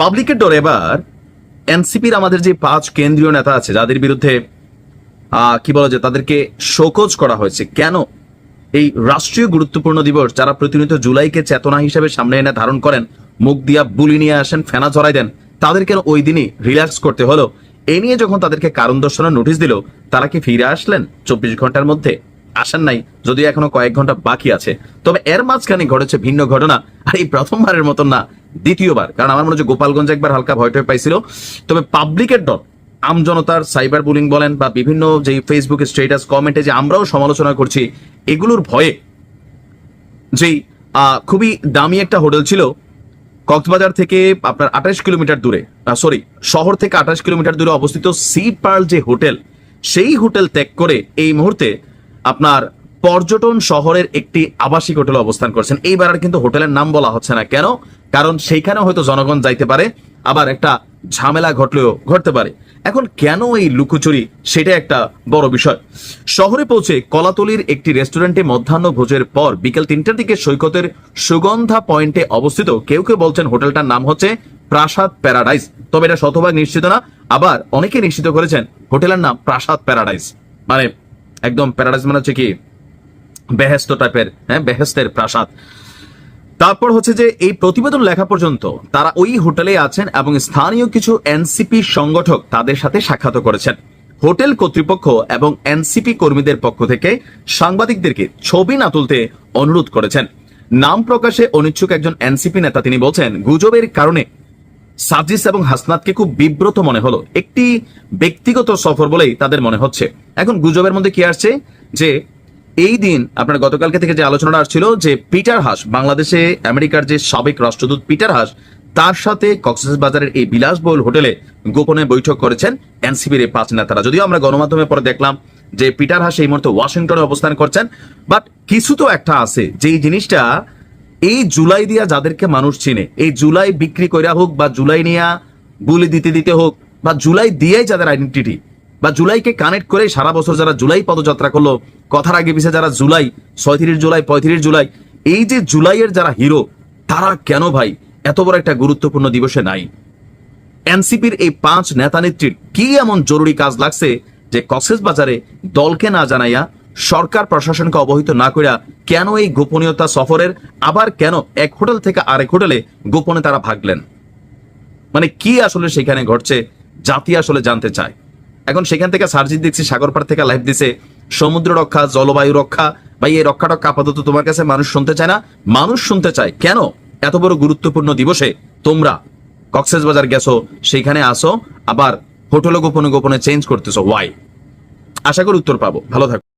পাবলিকের ডোর এবার এনসিপির আমাদের যে পাঁচ কেন্দ্রীয় নেতা আছে, যাদের বিরুদ্ধে কি বলা যায় তাদেরকে শোকজ করা হয়েছে, কেন এই রাষ্ট্রীয় গুরুত্বপূর্ণ দিবস যারা প্রতিনিয়ত জুলাইকে চেতনা হিসেবে সামনে এনে ধারণ করেন, মুখ দিয়া বুলি নিয়ে আসেন, ফেনা জড়াই দেন, তাদের কেন ওই দিনই রিল্যাক্স করতে হলো? এ নিয়ে যখন তাদেরকে কারণ দর্শনের নোটিশ দিল, তারা কি ফিরে আসলেন চব্বিশ ঘণ্টার মধ্যে? আসেন নাই যদিও এখনও কয়েক ঘণ্টা বাকি আছে। তবে এর মাঝখানে ঘটেছে ভিন্ন ঘটনা আর এই প্রথমবারের মতন না দ্বিতীয়বার কারণ আমার মনে হচ্ছে গোপালগঞ্জ একবার হালকা ভয় টয় পাইছিল। তবে পাবলিকের ডট আমজনতার সাইবার বুলিং বলেন বা বিভিন্ন যে ফেসবুক স্ট্যাটাস কমেন্টে যে আমরাও সমালোচনা করছি এগুলোর ভয়ে আহ, খুবই দামি একটা হোটেল ছিল কক্সবাজার থেকে আপনার আঠাশ কিলোমিটার দূরে সরি শহর থেকে আঠাশ কিলোমিটার দূরে অবস্থিত সি পার্ল যে হোটেল সেই হোটেল ত্যাগ করে এই মুহূর্তে আপনার পর্যটন শহরের একটি আবাসিক হোটেলে অবস্থান করছেন। এইবার আর কিন্তু হোটেলের নাম বলা হচ্ছে না। কেন? কারণ সেইখানে হয়তো জনগণ যাইতে পারে, আবার একটা ঝামেলা ঘটলেও ঘটতে পারে। এখন কেন এই লুকোচুরি? সেটা একটা বড় বিষয়। শহরে পৌঁছে কলাতলির একটি রেস্টুরেন্টে মধ্যাহ্ন ভোজের পর বিকেল তিনটার দিকে সৈকতের সুগন্ধা পয়েন্টে অবস্থিত কেউ কেউ বলছেন হোটেলটার নাম হচ্ছে প্রাসাদ প্যারাডাইস। তবে এটা শতভাগ নিশ্চিত না। আবার অনেকে নিশ্চিত করেছেন হোটেলের নাম প্রাসাদ প্যারাডাইস। মানে একদম প্যারাডাইস মানে হচ্ছে কি, বেহেস্ত টাইপের হ্যাঁ বেহেস্তের প্রাসাদ। তারপর হচ্ছে যে এই প্রতিবেদন লেখা পর্যন্ত তারা ওই হোটেলে আছেন এবং স্থানীয় কিছু এনসিপি সংগঠক তাদের সাথে সাক্ষাৎ করেছেন। হোটেল কর্তৃপক্ষ এবং এনসিপি কর্মীদের পক্ষ থেকে সাংবাদিকদেরকে ছবি না তুলতে অনুরোধ করেছেন। নাম প্রকাশে অনিচ্ছুক একজন এনসিপি নেতা তিনি বলছেন, গুজবের কারণে সাজিস এবং হাসনাতকে খুব বিব্রত মনে হলো। একটি ব্যক্তিগত সফর বলেই তাদের মনে হচ্ছে। এখন গুজবের মধ্যে কি আসছে? যে এই দিন আপনার গতকালকে থেকে যে আলোচনাটা আসছিল যে পিটার হাস, বাংলাদেশে আমেরিকার যে সাবেক রাষ্ট্রদূত পিটার হাস, তার সাথে কক্সবাজারের এই বিলাসবহুল হোটেলে গোপনে বৈঠক করেছেন এনসিপির এই পাঁচ নেতারা। যদিও আমরা গণমাধ্যমে পরে দেখলাম যে পিটার হাস এই মুহূর্তে ওয়াশিংটনে অবস্থান করছেন, বাট কিছু তো একটা আছে। যেই জিনিসটা এই জুলাই দিয়া যাদেরকে মানুষ চিনে, এই জুলাই বিক্রি কইরা হোক বা জুলাই নিয়া বুলি দিতে দিতে হোক, বা জুলাই দিয়েই যাদের আইডেন্টিটি বা জুলাইকে কানেক্ট করে সারা বছর যারা জুলাই পদযাত্রা করল, কথার আগে পিছিয়ে যারা জুলাই, ছয়ত্রিশ জুলাই, পঁয়ত্রিশ জুলাই, এই যে জুলাইয়ের যারা হিরো তারা কেন ভাই এত বড় একটা গুরুত্বপূর্ণ দিবসে নাই? এনসিপির এই পাঁচ নেতা নেত্রীর কি এমন জরুরি কাজ লাগছে যে কক্সেস বাজারে দলকে না জানাইয়া সরকার প্রশাসনকে অবহিত না করিয়া কেন এই গোপনীয়তা সফরের? আবার কেন এক হোটেল থেকে আরেক হোটেলে গোপনে তারা ভাগলেন? মানে কি আসলে সেখানে ঘটছে? জাতি আসলে জানতে চায়। এখন সেখান থেকে সার্জিত দেখছি, সাগরপাড় থেকে লাইভ দিছে, সমুদ্র রক্ষা, জলবায়ু রক্ষা। বা এই রক্ষা টক্ষা আপাতত তোমার কাছে মানুষ শুনতে চায় না? মানুষ শুনতে চায়। কেন? এত বড় গুরুত্বপূর্ণ দিবসে তোমরা কক্সেস বাজার গেছো সেইখানে আসো, আবার হোটেলে গোপনে গোপনে চেঞ্জ করতেছো। ওয়াই আশা করি উত্তর পাবো। ভালো থাকো।